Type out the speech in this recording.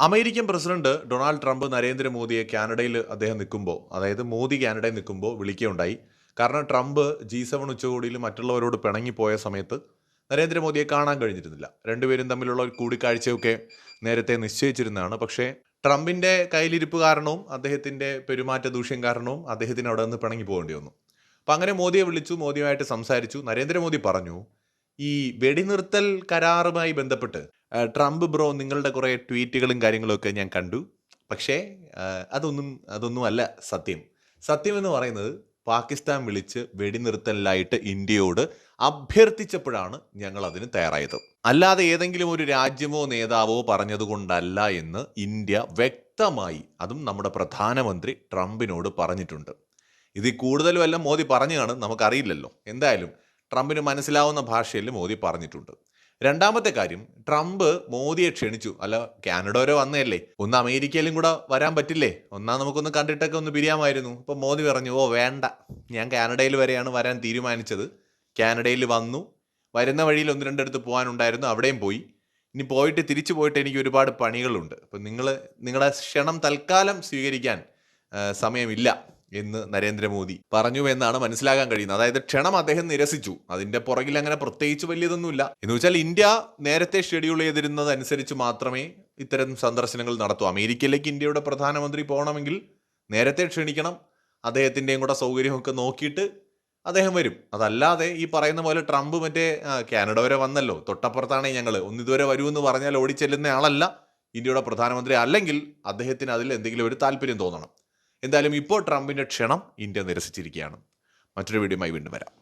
American president Donald Trump നരേന്ദ്രമോദിയെ കാനഡയിൽ അദ്ദേഹം നിൽക്കുമ്പോൾ അതായത് മോദി കാനഡയിൽ നിൽക്കുമ്പോൾ വിളിക്കുകയുണ്ടായി. കാരണം ട്രംപ് ജി സെവൻ ഉച്ചകോടിയിൽ മറ്റുള്ളവരോട് പിണങ്ങിപ്പോയ സമയത്ത് നരേന്ദ്രമോദിയെ കാണാൻ കഴിഞ്ഞിരുന്നില്ല. രണ്ടുപേരും തമ്മിലുള്ള ഒരു കൂടിക്കാഴ്ചയൊക്കെ നേരത്തെ നിശ്ചയിച്ചിരുന്നതാണ്. പക്ഷേ ട്രംപിന്റെ കയ്യിലിരിപ്പ് കാരണവും അദ്ദേഹത്തിന്റെ പെരുമാറ്റ ദൂഷ്യം കാരണവും അദ്ദേഹത്തിന് അവിടെ നിന്ന് പിണങ്ങി പോകേണ്ടി വന്നു. അപ്പം അങ്ങനെ മോദിയെ വിളിച്ചു മോദിയുമായിട്ട് സംസാരിച്ചു. നരേന്ദ്രമോദി പറഞ്ഞു ഈ വെടിനിർത്തൽ കരാറുമായി ബന്ധപ്പെട്ട് ട്രംപ് ബ്രോ നിങ്ങളുടെ കുറേ ട്വീറ്റുകളും കാര്യങ്ങളൊക്കെ ഞാൻ കണ്ടു. പക്ഷേ അതൊന്നും അതൊന്നും അല്ല സത്യം. സത്യം എന്ന് പറയുന്നത് പാകിസ്ഥാൻ വിളിച്ച് വെടിനിർത്തലിലായിട്ട് ഇന്ത്യയോട് അഭ്യർത്ഥിച്ചപ്പോഴാണ് ഞങ്ങൾ അതിന് തയ്യാറായത്. അല്ലാതെ ഏതെങ്കിലും ഒരു രാജ്യമോ നേതാവോ പറഞ്ഞതുകൊണ്ടല്ല എന്ന് ഇന്ത്യ വ്യക്തമായി അതും നമ്മുടെ പ്രധാനമന്ത്രി ട്രംപിനോട് പറഞ്ഞിട്ടുണ്ട്. ഇതിൽ കൂടുതലും മോദി പറഞ്ഞു കാണും നമുക്കറിയില്ലല്ലോ. എന്തായാലും ട്രംപിന് മനസ്സിലാവുന്ന ഭാഷയിൽ മോദി പറഞ്ഞിട്ടുണ്ട്. രണ്ടാമത്തെ കാര്യം ട്രംപ് മോദിയെ ക്ഷണിച്ചു. അല്ല കാനഡ വരെ വന്നതല്ലേ. ഒന്ന് അമേരിക്കയിലും കൂടെ വരാൻ പറ്റില്ലേ? ഒന്നാ നമുക്കൊന്ന് കണ്ടിട്ടൊക്കെ ഒന്ന് പിരിയാമായിരുന്നു. അപ്പോൾ മോദി പറഞ്ഞു ഓ വേണ്ട. ഞാൻ കാനഡയിൽ വരെയാണ് വരാൻ തീരുമാനിച്ചത്. കാനഡയിൽ വന്നു. വരുന്ന വഴിയിൽ ഒന്ന് രണ്ടിടത്ത് പോകാനുണ്ടായിരുന്നു. അവിടെയും പോയി. ഇനി പോയിട്ട് തിരിച്ചു പോയിട്ട് എനിക്ക് ഒരുപാട് പണികളുണ്ട്. അപ്പം നിങ്ങൾ നിങ്ങളുടെ ക്ഷണം തൽക്കാലം സ്വീകരിക്കാൻ സമയമില്ല. എന്ന് നരേന്ദ്രമോദി പറഞ്ഞു എന്നാണ് മനസ്സിലാക്കാൻ കഴിയുന്നത്. അതായത് ക്ഷണം അദ്ദേഹം നിരസിച്ചു. അതിന്റെ പുറകിൽ അങ്ങനെ പ്രത്യേകിച്ച് വലിയതൊന്നുമില്ല. എന്ന് വെച്ചാൽ ഇന്ത്യ നേരത്തെ ഷെഡ്യൂൾ ചെയ്തിരുന്നത് അനുസരിച്ച് മാത്രമേ ഇത്തരം സന്ദർശനങ്ങൾ നടത്തൂ. അമേരിക്കയിലേക്ക് ഇന്ത്യയുടെ പ്രധാനമന്ത്രി പോകണമെങ്കിൽ നേരത്തെ ക്ഷണിക്കണം. അദ്ദേഹത്തിന്റെയും കൂടെ സൗകര്യമൊക്കെ നോക്കിയിട്ട് അദ്ദേഹം വരും. അതല്ലാതെ ഈ പറയുന്ന പോലെ ട്രംപ് മറ്റേ കാനഡ വരെ വന്നല്ലോ. തൊട്ടപ്പുറത്താണ് ഞങ്ങൾ ഒന്നിതുവരെ വരുമെന്ന് പറഞ്ഞാൽ ഓടിച്ചെല്ലുന്ന ആളല്ല. ഇന്ത്യയുടെ പ്രധാനമന്ത്രി അല്ലെങ്കിൽ അദ്ദേഹത്തിന് അതിൽ എന്തെങ്കിലും ഒരു താല്പര്യം തോന്നണം. എന്തായാലും ഇപ്പോൾ ട്രംപിന്റെ ക്ഷണം ഇന്ത്യ നിരസിച്ചിരിക്കുകയാണ്. മറ്റൊരു വീഡിയോയുമായി വീണ്ടും വരാം.